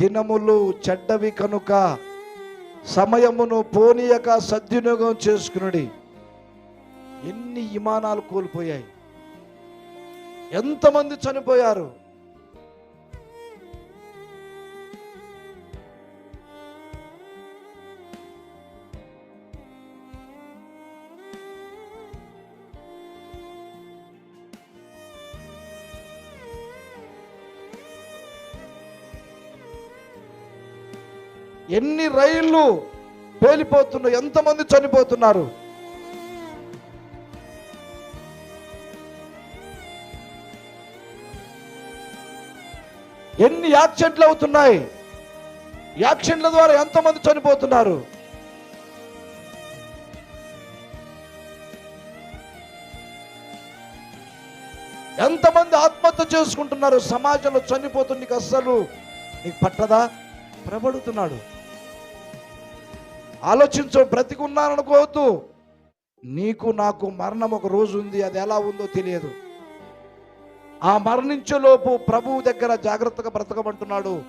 దినములు చెడ్డవి కనుక సమయమును పోనీయక సద్వినియోగం చేసుకునుడి. ఎన్ని విమానాలు కోల్పోయాయి. ఎంతమంది చనిపోయారు. ఎన్ని రైళ్ళు పేలిపోతున్నాయి ఎంతమంది చనిపోతున్నారు? ఎన్ని యాక్సిడెంట్లు అవుతున్నాయి? యాక్సిడెంట్ల ద్వారా ఎంతమంది చనిపోతున్నారు? ఎంతమంది ఆత్మహత్య చేసుకుంటున్నారు సమాజంలో చనిపోతుంది నీకు అస్సలు నీకు పట్టదా? ప్రబడుతున్నాడు. ఆలోచించు బ్రతికున్నాననుకోవద్దు నీకు నాకు మరణం ఒక రోజు ఉంది అది ఎలా ఉందో తెలియదు. ఆ మరణించేలోపు ప్రభువు దగ్గర జాగ్రత్తగా బ్రతకమంటున్నాడు.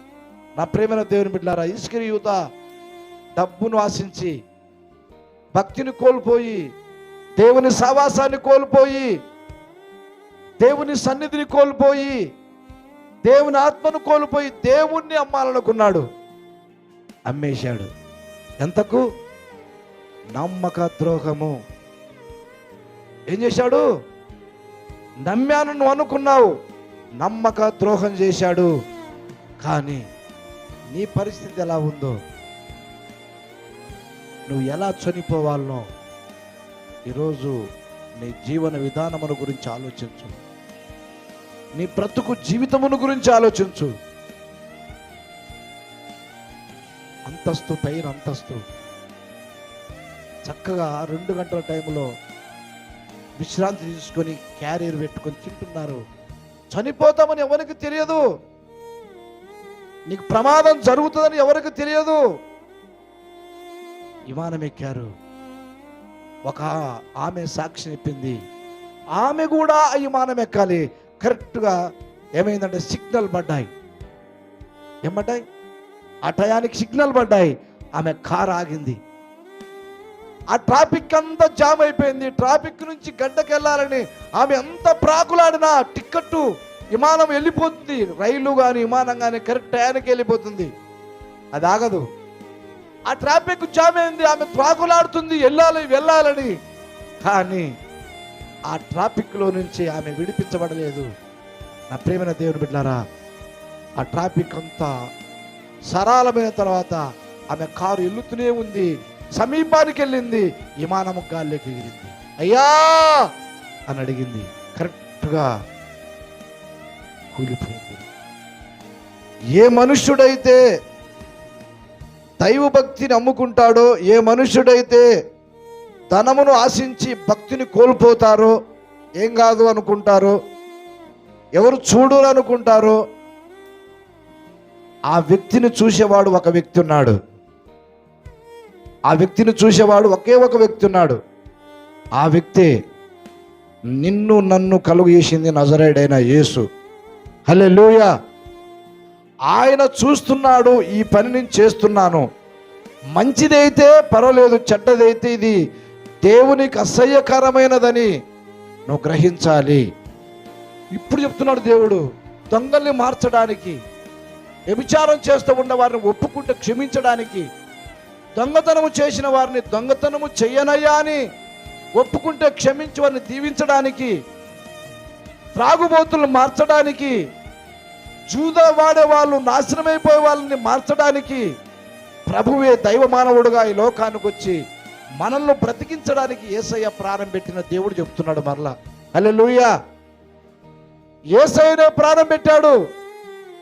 నా ప్రేమైన దేవుని బిడ్డారా ఇస్కిరి యువత డబ్బును ఆశించి భక్తిని కోల్పోయి దేవుని సావాసాన్ని కోల్పోయి దేవుని సన్నిధిని కోల్పోయి దేవుని ఆత్మను కోల్పోయి దేవుణ్ణి అమ్మాలనుకున్నాడు. అమ్మేశాడు. ఎంతకు? నమ్మక ద్రోహము. ఏం చేశాడు? నమ్మాను నువ్వు అనుకున్నావు. నమ్మక ద్రోహం చేశాడు. కానీ నీ పరిస్థితి ఎలా ఉందో? నువ్వు ఎలా చనిపోవాలనో ఈరోజు నీ జీవన విధానమును గురించి ఆలోచించు. నీ బ్రతుకు జీవితమును గురించి ఆలోచించు. అంతస్తు పైన అంతస్తు. చక్కగా రెండు గంటల టైంలో విశ్రాంతి తీసుకొని క్యారియర్ పెట్టుకొని తింటున్నారు. చనిపోతామని ఎవరికి తెలియదు. నీకు ప్రమాదం జరుగుతుందని ఎవరికి తెలియదు. విమానం ఎక్కారు. ఒక ఆమె సాక్షి చెప్పింది ఆమె కూడా ఆ విమానం ఎక్కాలి. కరెక్ట్గా ఏమైందంటే సిగ్నల్ పడ్డాయి. ఏమంటాయి ఆ టయానికి సిగ్నల్ పడ్డాయి. ఆమె కార్ ఆగింది. ఆ ట్రాఫిక్ అంతా జామ్ అయిపోయింది. ట్రాఫిక్ నుంచి గడ్డకి వెళ్ళాలని ఆమె ఎంత ప్రాకులాడినా టిక్కెట్టు విమానం వెళ్ళిపోతుంది. రైలు కానీ విమానం కానీ కరెక్ట్ టయానికి వెళ్ళిపోతుంది. అది ఆగదు. ఆ ట్రాఫిక్ జామ్ అయింది. ఆమె ప్రాకులాడుతుంది. వెళ్ళాలి వెళ్ళాలని. కానీ ఆ ట్రాఫిక్లో నుంచి ఆమె విడిపించబడలేదు. నా ప్రేమైన దేవుని బిడ్డారా ఆ ట్రాఫిక్ అంతా సరళమైన తర్వాత ఆమె కారు ఎల్లుతూనే ఉంది. సమీపానికి వెళ్ళింది. విమానము గాల్లోకి ఎగిరింది. అయ్యా! అని అడిగింది. కరెక్ట్గా కూలిపోయింది. ఏ మనుష్యుడైతే దైవ భక్తిని అమ్ముకుంటాడో ఏ మనుష్యుడైతే ధనమును ఆశించి భక్తిని కోల్పోతారో ఏం కాదు అనుకుంటారో ఎవరు చూడరు అనుకుంటారో ఆ వ్యక్తిని చూసేవాడు ఒక వ్యక్తి ఉన్నాడు. ఆ వ్యక్తిని చూసేవాడు ఒకే ఒక వ్యక్తి ఉన్నాడు. ఆ వ్యక్తే నిన్ను నన్ను కలుగు చేసింది నజరేడైన యేసు. హలే ఆయన చూస్తున్నాడు ఈ పని నేను చేస్తున్నాను. మంచిదైతే పర్వాలేదు చెడ్డదైతే ఇది దేవునికి అసహ్యకరమైనదని నువ్వు గ్రహించాలి. ఇప్పుడు చెప్తున్నాడు దేవుడు దొంగల్ని మార్చడానికి. వ్యభిచారం చేస్తూ ఉన్న వారిని ఒప్పుకుంటే క్షమించడానికి దొంగతనము చేసిన వారిని దొంగతనము చెయ్యనయ్యా అని ఒప్పుకుంటే క్షమించి వారిని దీవించడానికి త్రాగుబోతులను మార్చడానికి జూద వాడే వాళ్ళు నాశనమైపోయే వాళ్ళని మార్చడానికి ప్రభువే దైవ మానవుడుగా ఈ లోకానికి వచ్చి మనల్ని బ్రతికించడానికి ఏసయ్య ప్రాణం పెట్టిన దేవుడు చెప్తున్నాడు మరలా. లూయ ఏసయ్యనే ప్రాణం పెట్టాడు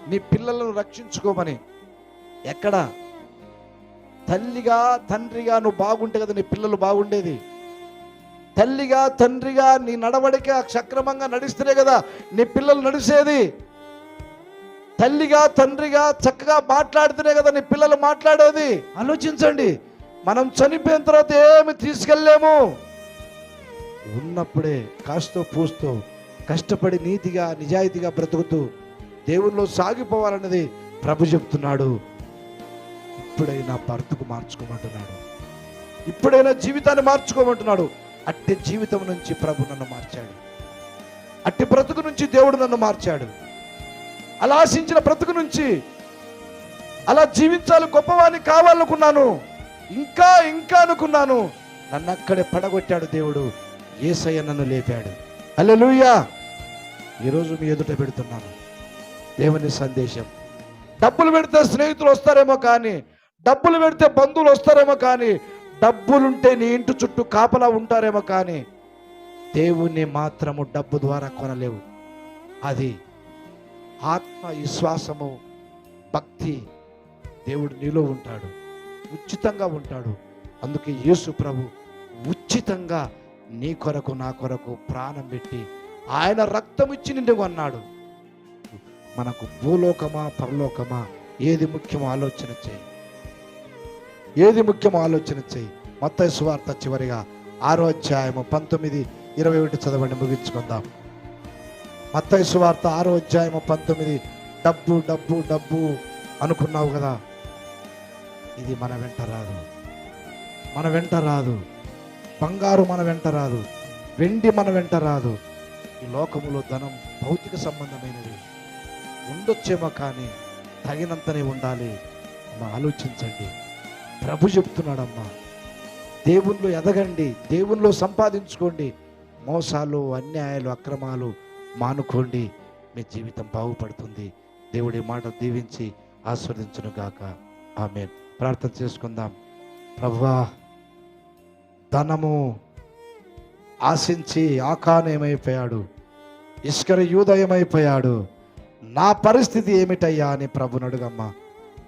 నీ పిల్లలను రక్షించుకోమని. ఎక్కడ? తల్లిగా తండ్రిగా నువ్వు బాగుంటే కదా నీ పిల్లలు బాగుండేది. తల్లిగా తండ్రిగా నీ నడవడిక సక్రమంగా నడిస్తేనే కదా నీ పిల్లలు నడిచేది తల్లిగా తండ్రిగా చక్కగా మాట్లాడితేనే కదా నీ పిల్లలు మాట్లాడేది. ఆలోచించండి. మనం చనిపోయిన తర్వాత ఏమి తీసుకెళ్ళలేము. ఉన్నప్పుడే కాస్తో పూస్తూ కష్టపడి నీతిగా నిజాయితీగా బ్రతుకుతూ దేవుల్లో సాగిపోవాలన్నది ప్రభు చెప్తున్నాడు. ఇప్పుడైనా బ్రతుకు మార్చుకోమంటున్నాడు. ఇప్పుడైనా జీవితాన్ని మార్చుకోమంటున్నాడు. అట్టి జీవితం నుంచి ప్రభు నన్ను మార్చాడు. అట్టి బ్రతుకు నుంచి దేవుడు నన్ను మార్చాడు. అలా ఆశించిన బ్రతుకు నుంచి అలా జీవించాలి గొప్పవాణ్ణి కావాలనుకున్నాను. ఇంకా ఇంకా అనుకున్నాను. నన్ను అక్కడే పడగొట్టాడు దేవుడు. ఏసయ్య నన్ను లేపాడు. అల్లెలుయ్యా ఈరోజు మీ ఎదుట పెడుతున్నాను. దేవుని సందేశం. డబ్బులు పెడితే స్నేహితులు వస్తారేమో కానీ డబ్బులు పెడితే బంధువులు వస్తారేమో కానీ డబ్బులుంటే నీ ఇంటి చుట్టూ కాపలా ఉంటారేమో కానీ దేవుణ్ణి మాత్రము డబ్బు ద్వారా కొనలేవు. అది ఆత్మ విశ్వాసము భక్తి దేవుడు నీలో ఉంటాడు. ఉచితంగా ఉంటాడు. అందుకే యేసు ప్రభు ఉచితంగా నీ కొరకు నా కొరకు ప్రాణం పెట్టి ఆయన రక్తం ఇచ్చి నిండి కొన్నాడు. మనకు భూలోకమా పరలోకమా? ఏది ముఖ్యమో ఆలోచన చేయి. ఏది ముఖ్యమో ఆలోచన చేయి. మొత్త సువార్త చివరిగా ఆరో అధ్యాయము పంతొమ్మిది ఇరవై ఒకటి చదవండి ముగించుకుందాం. మత్తయి సువార్త ఆరో అధ్యాయము పంతొమ్మిది డబ్బు డబ్బు డబ్బు అనుకున్నావు కదా? ఇది మన వెంట రాదు. మన వెంట రాదు. బంగారు మన వెంట రాదు. వెండి మన వెంట రాదు. ఈ లోకములో ధనం భౌతిక సంబంధమైనది. ఉండొచ్చేమో కానీ తగినంతనే ఉండాలి అమ్మ ఆలోచించండి. ప్రభు చెప్తున్నాడమ్మా దేవుళ్ళు ఎదగండి దేవుల్లో సంపాదించుకోండి మోసాలు అన్యాయాలు అక్రమాలు మానుకోండి మీ జీవితం బాగుపడుతుంది. దేవుడి మాట దీవించి ఆస్వాదించును గాక ఆమె ప్రార్థన చేసుకుందాం. ప్రభువా ధనము ఆశించి ఆకానేమైపోయాడు ఇష్కర యూదయమైపోయాడు నా పరిస్థితి ఏమిటయ్యా అని ప్రభుని అడుగమ్మా.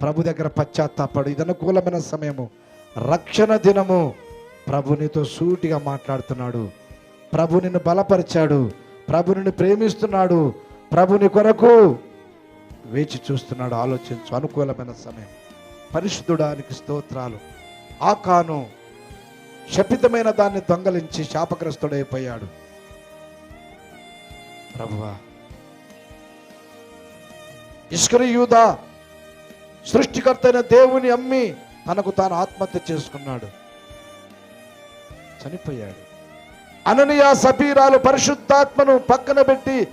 ప్రభు దగ్గర పశ్చాత్తాపడు. ఇది అనుకూలమైన సమయము. రక్షణ దినము. ప్రభు నీతో సూటిగా మాట్లాడుతున్నాడు. ప్రభు నిన్ను బలపరిచాడు. ప్రభు నిన్ను ప్రేమిస్తున్నాడు. ప్రభుని కొరకు వేచి చూస్తున్నాడు. ఆలోచించు. అనుకూలమైన సమయం. పరిశుద్ధుడానికి స్తోత్రాలు. ఆకాను శపితమైన దాన్ని దొంగలించి శాపగ్రస్తుడైపోయాడు. ప్రభువా ఇష్కరియూదా? సృష్టికర్త అయిన దేవుని అమ్మి తనకు తాను ఆత్మహత్య చేసుకున్నాడు. చనిపోయాడు. అననియా సబీరాలు పరిశుద్ధాత్మను పక్కన పెట్టి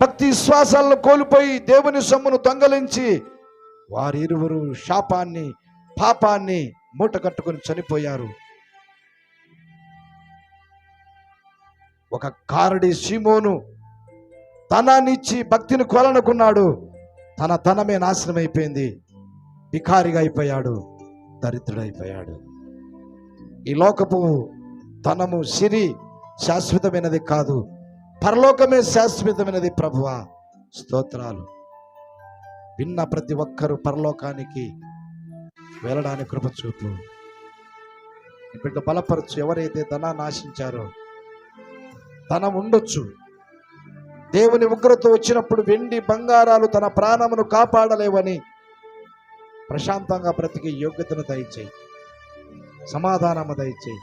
భక్తి విశ్వాసాలను కోల్పోయి దేవుని సొమ్మును దొంగలించి వారిరువురు శాపాన్ని పాపాన్ని మూట కట్టుకుని చనిపోయారు. ఒక కారడి సీమోను తనాన్నిచ్చి భక్తిని కొలనుకున్నాడు. తన తనమే నాశనం అయిపోయింది బికారిగా అయిపోయాడు. దరిద్రుడైపోయాడు. ఈ లోకపు తనము సిరి శాశ్వతమైనది కాదు. పరలోకమే శాశ్వతమైనది ప్రభువ. స్తోత్రాలు. విన్న ప్రతి ఒక్కరూ పరలోకానికి వెళ్ళడానికి కృప చూపు. నీ బిడ్డ బలపరచు ఎవరైతే ధనాన్ని ఆశించారో ధనం ఉండొచ్చు. దేవుని ఉగ్రత వచ్చినప్పుడు వెండి బంగారాలు తన ప్రాణమును కాపాడలేవని ప్రశాంతంగా బ్రతికే యోగ్యతను దయచేయి. సమాధానము దయచేయి.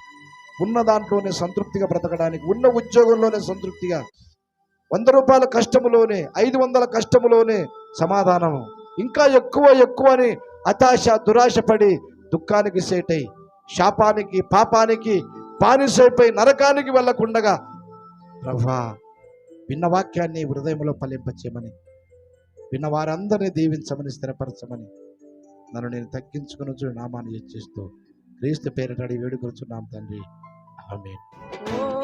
ఉన్న దాంట్లోనే సంతృప్తిగా బ్రతకడానికి ఉన్న ఉద్యోగంలోనే సంతృప్తిగా వంద రూపాయల కష్టములోనే ఐదు వందల కష్టములోనే సమాధానము. ఇంకా ఎక్కువ ఎక్కువ అని హతాశ దురాశ పడి దుఃఖానికి సేటై శాపానికి పాపానికి బానిసైపోయి నరకానికి వెళ్ళకుండగా ప్రభా విన్న వాక్యాన్ని హృదయంలో ఫలింపచేయమని విన్న వారందరినీ దీవించమని స్థిరపరచమని నన్ను నేను తగ్గించుకుని నామాన్ని ఇచ్చిస్తూ క్రీస్తు పేరిట అడిగి వేడుకొచ్చున్నాం తండ్రి. ఆమె ఓ